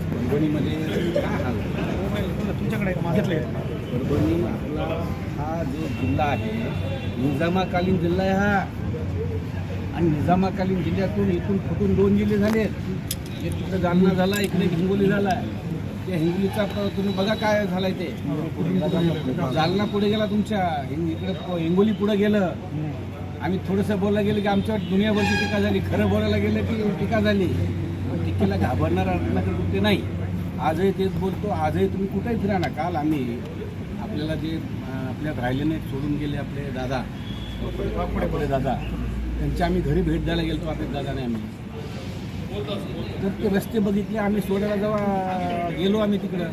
आज परभणीमध्ये काय हाल तुमच्याकडे मागितले परभणी आपला हा जो जिल्हा आहे निजामाकालीन जिल्हा आहे हा. आणि निजामाकालीन जिल्ह्यातून इथून फुटून दोन जिल्हे झाले एक तिकडे जालना झाला इकडे हिंगोली झाला. त्या हिंगोलीचा तुम्ही बघा काय झालाय ते. जालना पुढे गेला तुमच्या इकडे हिंगोली पुढे गेलं. आम्ही थोडंसं बोलायला गेलं की आमच्यावर दुनियाभरची टीका झाली. खरं बोलायला गेलं की टीका झाली. व्यक्तीला घाबरणार घाबरणारा रत्नाकर कुठे नाही. आजही तेच बोलतो आजही तुम्ही कुठेही फिरा ना. काल आम्ही आपल्याला जे आपल्या आपल्यात राहिले नाही सोडून गेले आपले दादा पुढे दादा त्यांच्या आम्ही घरी भेट द्यायला गेलो आपल्या दादाने आम्ही. तर ते रस्ते बघितले आम्ही सोडायला जेव्हा गेलो आम्ही तिकडं.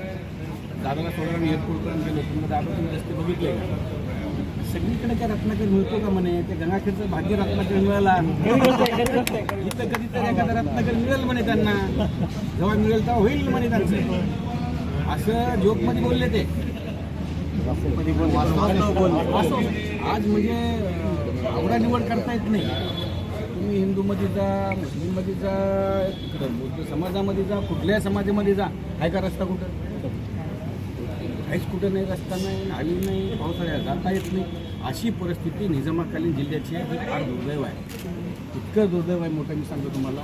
दादाला सोडायला आम्ही एअरपोर्टपर्यंत गेलो तुम्ही दादा तुम्ही रस्ते बघितले का? सगळीकडे काय रत्नाकर मिळतो का म्हणे? ते गंगाखेडचं भाग्य रत्नाकर मिळाला. इथं कधीतरी एखादा रत्नाकर मिळेल म्हणे त्यांना. जेव्हा मिळेल तेव्हा होईल म्हणे त्यांचं. असं जोकमध्ये बोलले ते. आज म्हणजे आवडा निवड करता येत नाही. तुम्ही हिंदूमध्ये जा मुस्लिममध्ये जा समाजामध्ये जा कुठल्याही समाजामध्ये जा. आहे का रस्ता कुठं? काहीच कुठं नाही रस्ता नाही नाली नाही पावसाळ्यात जाता येत नाही. अशी परिस्थिती निजामाकालीन जिल्ह्याची आहे. ही फार दुर्दैव आहे. इतकं दुर्दैव आहे मोठं मी सांगतो तुम्हाला.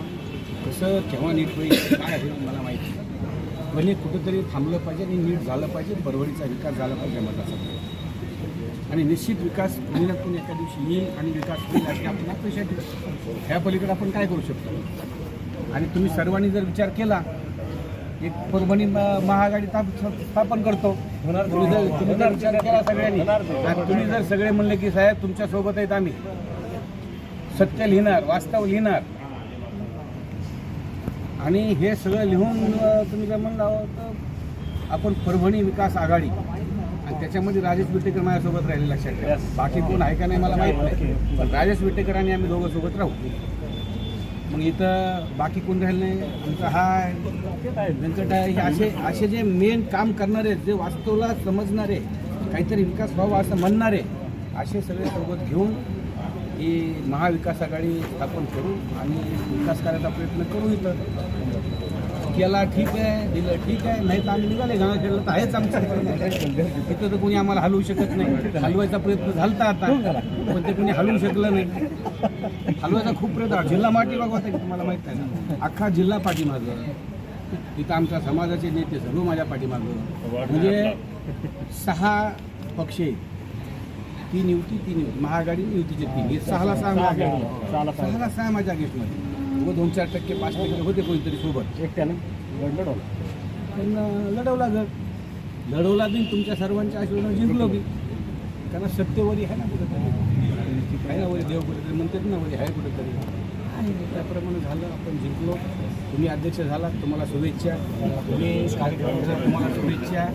कसं केव्हा नीट होईल काय होईल मला माहिती नाही. पण हे कुठंतरी थांबलं पाहिजे आणि नीट झालं पाहिजे. परवडीचा विकास झाला पाहिजे मतदारसंघात आणि निश्चित विकास कुणी ना कुणी एका दिवशी येईल आणि विकास होईल अशी आपण अपेक्षा ठेवू ह्या पलीकडे आपण काय करू शकतो? आणि तुम्ही सर्वांनी जर विचार केला एक परभणी म- महाआघाडी स्थाप- स्थापन करतो. तुम्ही जर तुम्ही जर विचार केला सगळ्यांनी आणि तुम्ही जर सगळे म्हणले की साहेब तुमच्यासोबत आहेत आम्ही सत्य लिहिणार वास्तव लिहिणार. आणि हे सगळं लिहून तुम्ही जर म्हणलं तर आपण परभणी विकास आघाडी आणि त्याच्यामध्ये राजेश विटेकर माझ्यासोबत राहिले लक्षात ठेवा बाकी कोण आहे का नाही मला माहीत नाही. पण राजेश विटेकर आणि आम्ही दोघं सोबत राहू. मग इथं बाकी कोण राहिलं नाही? आमचं हाय. व्यंकट आहे हे असे असे जे मेन काम करणारे जे वास्तवला समजणारे काहीतरी विकास व्हावा असं म्हणणारे असे सगळे सोबत घेऊन ही महाविकास आघाडी स्थापन करू आणि विकास करायचा प्रयत्न करू इथं. केला ठीक आहे दिलं ठीक आहे नाही तर आम्ही निघाले. गाणं खेळलं तर आहेच आमचं. तिथं तर कोणी आम्हाला हलवू शकत नाही. हलवायचा प्रयत्न झालता आता. पण ते कोणी हलवू शकलं नाही. हलवायचा खूप प्रयत्न. जिल्हा पाठीमाग होता की तुम्हाला माहीत आहे ना. अख्खा जिल्हा पाठीमागं तिथं आमच्या समाजाचे नेते सर्व माझ्या पाठीमागं. म्हणजे सहा पक्ष तीन युती तीन युती महाआघाडी युतीचे तीन. हे सहाला सहा महाआघाडी सहाला सहा. माझ्या गेटमध्ये दोन चार टक्के पाच टक्के होते कोणीतरी सोबत. एकट्यानं? लढवलं. त्यांना लढवला जर. लढवला बी तुमच्या सर्वांच्या आशीर्वादाने जिंकलो बी कारण सत्यवरी आहे ना कुठेतरी. आहे ना वरी देव कुठेतरी म्हणतात ना वरी आहे कुठेतरी. आहे त्याप्रमाणे झालं आपण जिंकलो. तुम्ही अध्यक्ष झाला तुम्हाला शुभेच्छा. तुम्ही कार्यक्रम तुम्हाला शुभेच्छा.